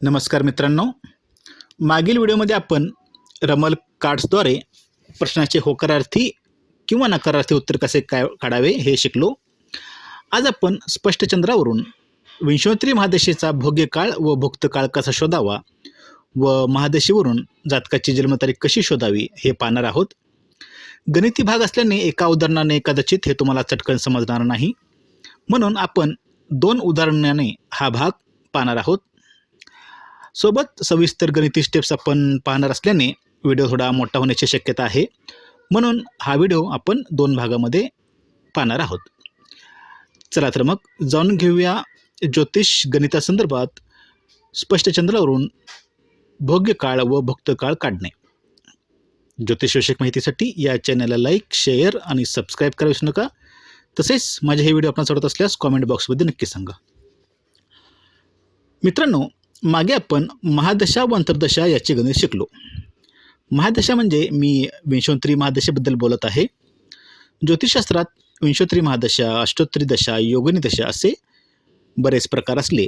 नमस्कार मित्रांनो. मागील व्हिडिओमध्ये आपण रमल कार्ड्सद्वारे प्रश्नाचे होकारार्थी किंवा नकारार्थी उत्तर कसे काय काढावे हे शिकलो. आज आपण स्पष्टचंद्रावरून विंशोत्तरी महादशेचा भोग्यकाळ व भुक्तकाळ कसा शोधावा व महादशीवरून जातकाची जन्मतारीख कशी शोधावी हे पाहणार आहोत. गणिती भाग असल्याने एका उदाहरणाने कदाचित हे तुम्हाला चटकन समजणार नाही. म्हणून आपण दोन उदाहरणाने हा भाग पाहणार आहोत. सोबत सविस्तर गणिती स्टेप्स आपण पाहणार असल्याने व्हिडिओ थोडा मोठा होण्याची शक्यता आहे. म्हणून हा व्हिडिओ आपण दोन भागामध्ये पाहणार आहोत. चला तर मग जाणून घेऊया ज्योतिष गणितासंदर्भात स्पष्टचंद्रावरून भोग्यकाळ व भक्त काळ काढणे. ज्योतिषविषयक माहितीसाठी या चॅनलला लाईक शेअर आणि सबस्क्राईब करा विसरू नका. तसेच माझे हे व्हिडिओ आपण सोडत असल्यास कॉमेंट बॉक्समध्ये नक्की सांगा. मित्रांनो मागे आपण महादशा व अंतर्दशा याचे गणित शिकलो. महादशा म्हणजे मी विंशोत्तरी महादशेबद्दल बोलत आहे. ज्योतिषशास्त्रात विंशोत्तरी महादशा अष्टोत्तरी दशा योगिनी दशा असे बरेच प्रकार असले.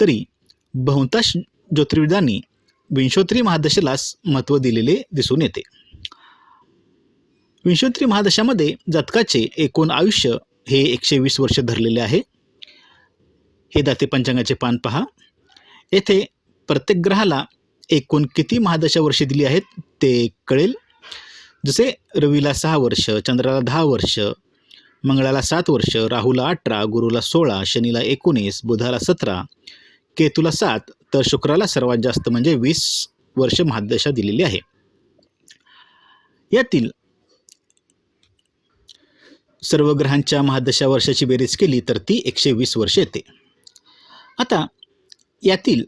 तरी बहुतांश ज्योतिर्विदांनी विंशोत्तरी महादशेलाच महत्त्व दिलेले दिसून येते. विंशोत्तरी महादशामध्ये जातकाचे एकूण आयुष्य हे एकशे वीस वर्ष धरलेले आहे. हे दाते पंचांगाचे पान पहा. येथे प्रत्येक ग्रहाला एकूण किती महादशा वर्षे दिली आहेत ते कळेल. जसे रवीला सहा वर्ष चंद्राला दहा वर्ष मंगळाला सात वर्ष राहूला अठरा गुरुला सोळा शनीला एकोणीस बुधाला सतरा केतूला सात तर शुक्राला सर्वात जास्त म्हणजे वीस वर्ष महादशा दिलेली आहे. यातील सर्व ग्रहांच्या महादशा वर्षाची बेरीज केली तर ती एकशे वीस वर्ष येते. आता यातील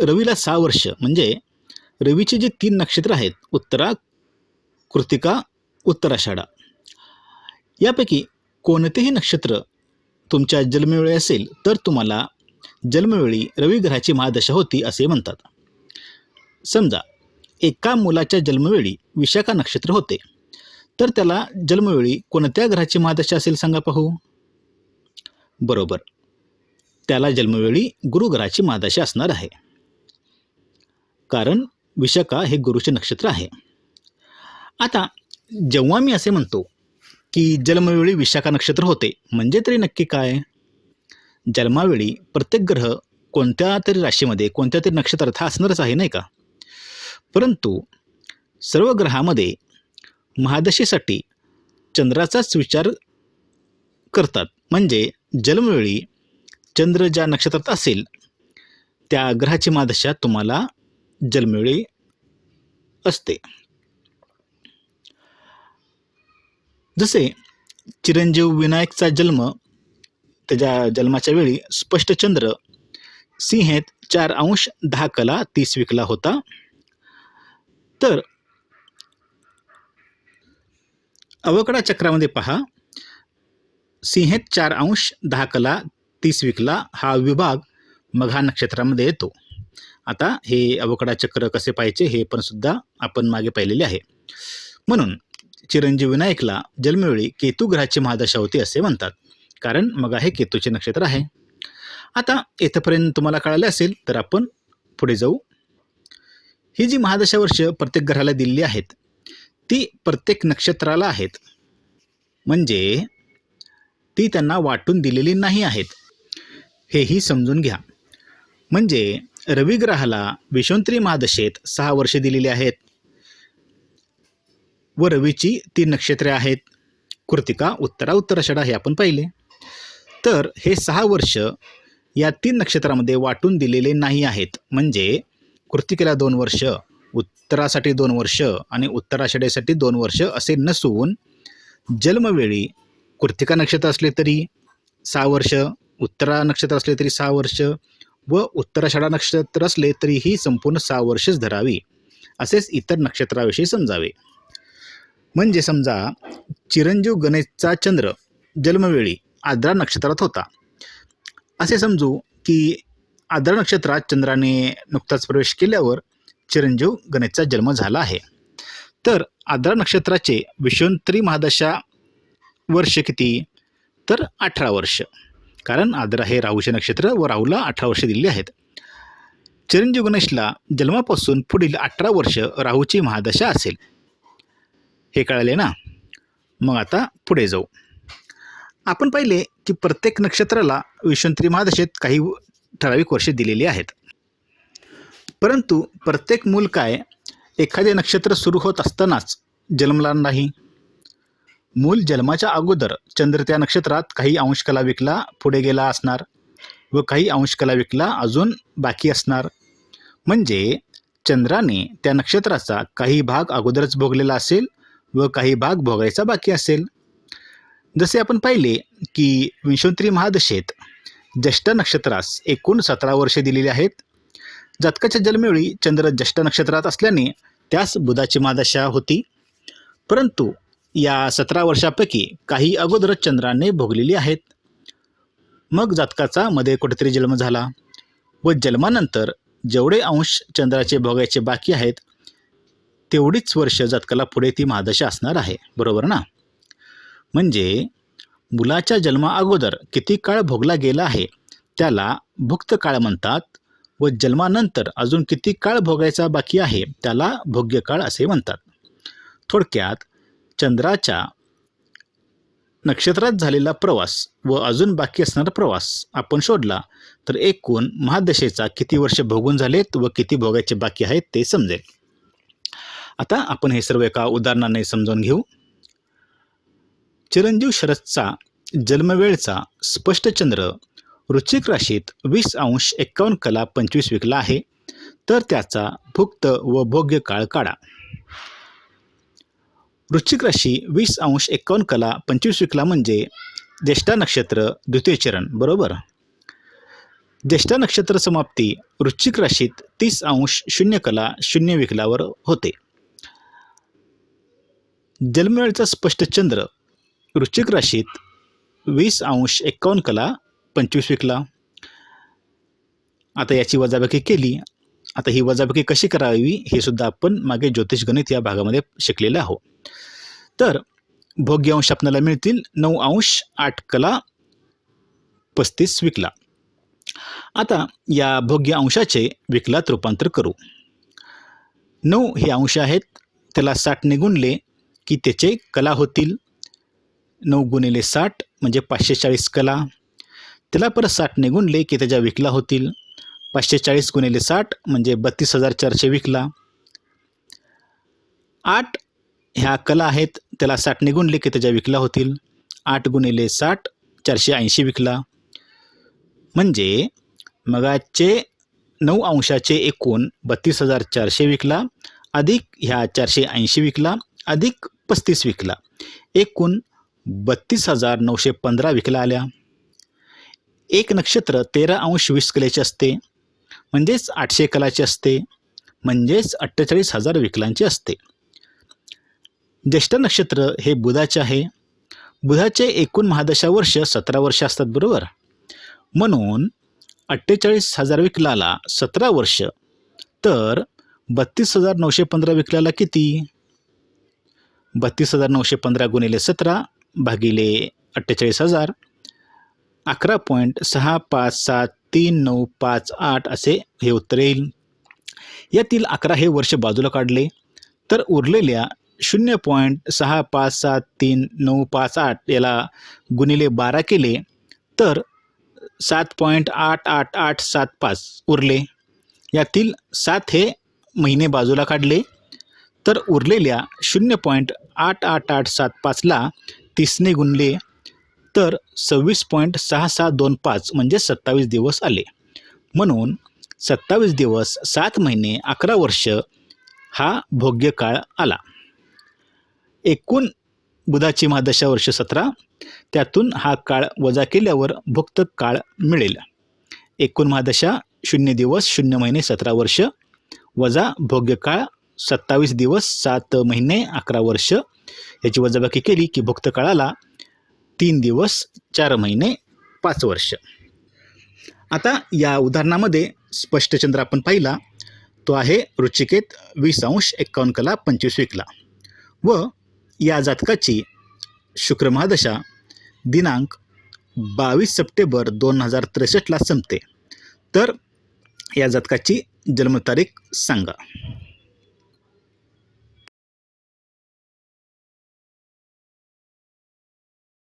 रवीला सहा वर्ष म्हणजे रवीचे जे तीन नक्षत्र आहेत उत्तरा कृतिका उत्तराषाढा यापैकी कोणतेही नक्षत्र तुमच्या जन्मवेळी असेल तर तुम्हाला जन्मवेळी रवी ग्रहाची महादशा होती असे म्हणतात. समजा एका मुलाच्या जन्मवेळी विशाखा नक्षत्र होते तर त्याला जन्मवेळी कोणत्या ग्रहाची महादशा असेल सांगा पाहू. बरोबर. त्याला जन्मवेळी गुरुग्रहाची मादाशी असणार आहे. कारण विशाखा हे गुरुचे नक्षत्र आहे. आता जेव्हा मी असे म्हणतो की जन्मवेळी विशाखा नक्षत्र होते म्हणजे तरी नक्की काय? जन्मावेळी प्रत्येक ग्रह कोणत्या तरी राशीमध्ये कोणत्या तरी नक्षत्रात हा असणारच आहे नाही का? परंतु सर्व ग्रहामध्ये महादशेसाठी चंद्राचाच विचार करतात. म्हणजे जन्मवेळी चंद्र ज्या नक्षत्रात असेल त्या ग्रहाची महादशा तुम्हाला जन्मवेळी असते. जसे चिरंजीव विनायकचा जन्म त्याच्या जन्माच्या वेळी स्पष्ट चंद्र सिंहेत चार अंश दहा कला तीस विकला होता. तर अवकडा चक्रामध्ये पहा सिंहेत चार अंश दहा कला तीस विकला हा विभाग मघा नक्षत्रामध्ये येतो. आता हे अवकडा चक्र कसे पाहायचे हे पण सुद्धा आपण मागे पाहिलेले आहे. म्हणून चिरंजीव विनायकला जन्मवेळी केतू ग्रहाची महादशा होती असे म्हणतात. कारण मग हे केतूचे नक्षत्र आहे. आता येथपर्यंत तुम्हाला कळाले असेल तर आपण पुढे जाऊ. ही जी महादशा वर्ष प्रत्येक ग्रहाला दिलेली आहेत ती प्रत्येक नक्षत्राला आहेत. म्हणजे ती त्यांना वाटून दिलेली नाही आहेत. हेही समजून घ्या. म्हणजे रविग्रहाला विषोंत्री महादशेत सहा वर्षे दिलेली आहेत. व रवीची तीन नक्षत्रे आहेत. कृतिका उत्तरा उत्तराषाढा हे आपण पाहिले. तर हे सहा वर्ष या तीन नक्षत्रामध्ये वाटून दिलेले नाही आहेत. म्हणजे कृतिकेला दोन वर्ष उत्तरासाठी दोन वर्ष आणि उत्तराषाढेसाठी दोन वर्ष असे नसून जन्मवेळी कृतिका नक्षत्र असले तरी सहा वर्ष उत्तरा नक्षत्र असले तरी सहा वर्ष व उत्तराषाढा नक्षत्र असले तरीही संपूर्ण सहा वर्षच धरावी. असेच इतर नक्षत्राविषयी समजावे. म्हणजे समजा चिरंजीव गणेशचा चंद्र जन्मवेळी आद्रा नक्षत्रात होता. असे समजू की आद्रा नक्षत्रात चंद्राने नुकताच प्रवेश केल्यावर चिरंजीव गणेशचा जन्म झाला आहे. तर आद्रा नक्षत्राचे विश्वंतरी महादशा वर्ष किती? तर अठरा वर्ष. कारण आद्रा हे राहूचे नक्षत्र व राहूला अठरा वर्षे दिलेली आहेत. चिरंजीव गणेशला जन्मापासून पुढील अठरा वर्ष राहूची महादशा असेल. हे कळाले ना? मग आता पुढे जाऊ. आपण पाहिले की प्रत्येक नक्षत्राला विश्वंतरी महादशेत काही ठराविक वर्षे दिलेली आहेत. परंतु प्रत्येक मूल काय? एखादे नक्षत्र सुरू होत असतानाच जन्मला नाही. मूल जन्माच्या अगोदर चंद्र त्या नक्षत्रात काही अंशकला विकला पुढे गेला असणार व काही अंशकला विकला अजून बाकी असणार. म्हणजे चंद्राने त्या नक्षत्राचा काही भाग अगोदरच भोगलेला असेल व काही भाग भोगायचा बाकी असेल. जसे आपण पाहिले की विंशोत्री महादशेत ज्येष्ठ नक्षत्रास एकूण सतरा वर्षे दिलेली आहेत. जातकाच्या जन्मवेळी चंद्र ज्येष्ठ नक्षत्रात असल्याने त्यास बुधाची महादशा होती. परंतु या सतरा वर्षापैकी काही अगोदरच चंद्राने भोगलेली आहेत. मग जातकाचा मध्ये कुठेतरी जन्म झाला. व जन्मानंतर जेवढे अंश चंद्राचे भोगायचे बाकी आहेत तेवढीच वर्ष जातकाला पुढे ती महादशा असणार आहे. बरोबर ना? म्हणजे मुलाच्या जन्मा अगोदर किती काळ भोगला गेला आहे त्याला भुक्त काळ म्हणतात. व जन्मानंतर अजून किती काळ भोगायचा बाकी आहे त्याला भोग्य काळ असे म्हणतात. थोडक्यात चंद्राच्या नक्षत्रात झालेला प्रवास व अजून बाकी असणारा प्रवास आपण शोधला तर एकूण महादशेचा किती वर्ष भोगून झालेत व किती भोगायचे बाकी आहेत ते समजेल. आता आपण हे सर्व एका उदाहरणाने समजावून घेऊ. चिरंजीव शरदचा जन्मवेळचा स्पष्ट चंद्र वृश्चिक राशीत वीस अंश एक्कावन्न कला पंचवीस विकला आहे तर त्याचा भुक्त व भोग्य काळ काढा. वृश्चिक राशी वीस अंश एकावन्न कला पंचवीस विकला म्हणजे ज्येष्ठा नक्षत्र द्वितीय चरण बरोबर? ज्येष्ठा नक्षत्र समाप्ती वृश्चिक राशीत तीस अंश शून्य कला शून्य विकलावर होते. जन्मवेळचा स्पष्ट चंद्र वृश्चिक राशीत वीस अंश एक्कावन्न कला पंचवीस विकला. आता याची वजाबाकी केली. आता ही वजाबाकी कशी करावी हे सुद्धा आपण मागे ज्योतिष गणित या भागामध्ये शिकलेलं आहोत. तर भोग्य अंश आपल्याला मिळतील. नऊ अंश आठ कला पस्तीस विकला. आता या भोग्य अंशाचे विकलात रूपांतर करू. नऊ हे अंश आहेत. त्याला साठने गुणले की त्याचे कला होतील. नऊ गुणिले साठ म्हणजे पाचशे चाळीस कला. त्याला परत साठने गुणले की त्याच्या विकला होतील. पाचशे चाळीस गुणिले साठ म्हणजे बत्तीस हजार चारशे विकला. आठ ह्या कला आहेत त्याला साठने गुणले की त्याच्या विकला होतील. आठ गुणिले साठ चारशे ऐंशी विकला. म्हणजे मगाचे नऊ अंशाचे एकूण बत्तीस हजार चारशे विकला. अधिक ह्या चारशे ऐंशी विकला अधिक पस्तीस विकला. एकूण बत्तीस हजार नऊशे पंधरा विकला आल्या. एक नक्षत्र तेरा अंश वीस कलेचे असते. म्हणजेच आठशे कलाचे असते. म्हणजेच अठ्ठेचाळीस हजार विकलांचे असते. ज्येष्ठ नक्षत्र हे बुधाचे आहे. बुधाचे एकूण महादशा वर्ष सतरा वर्ष असतात बरोबर? म्हणून अठ्ठेचाळीस हजार विकलाला सतरा वर्ष तर बत्तीस हजार नऊशे पंधरा विकलाला किती? बत्तीस हजार नऊशे पंधरा गुणिले सतरा भागिले अठ्ठेचाळीस हजार अकरा पॉईंट सहा पाच सात तीन नऊ पाच आठ असे हे उत्तर येईल. यातील अकरा हे वर्ष बाजूला काढले तर उरलेल्या शून्य पॉईंट सहा पाच सात तीन नऊ पाच आठ याला गुणिले बारा केले तर सात पॉईंट आठ आठ आठ सात पाच उरले. यातील सात हे महिने बाजूला काढले तर उरलेल्या शून्य पॉईंट आठ आठ आठ सात पाचला तीसने गुणले तर सव्वीस पॉईंट सहा सहा दोन पाच म्हणजे सत्तावीस दिवस आले. म्हणून सत्तावीस दिवस सात महिने अकरा वर्ष हा भोग्य काळ आला. एकूण बुधाची महादशा वर्ष सतरा त्यातून हा काळ वजा केल्यावर भुक्त काळ मिळेल. एकूण महादशा शून्य दिवस शून्य महिने सतरा वर्ष. वजा भोग्य काळ सत्तावीस दिवस सात महिने अकरा वर्ष. याची वजाबाकी केली की भुक्त काळाला तीन दिवस चार महिने पाच वर्ष. आता या उदाहरणामध्ये स्पष्टचंद्र आपण पाहिला तो आहे रुचिकेत वीस अंश एक्कावन्न कला पंचवीस विकला. व या जातकाची शुक्र महादशा दिनांक बावीस सप्टेंबर दोन हजार त्रेसष्टला संपते. तर या जातकाची जन्मतारीख सांगा.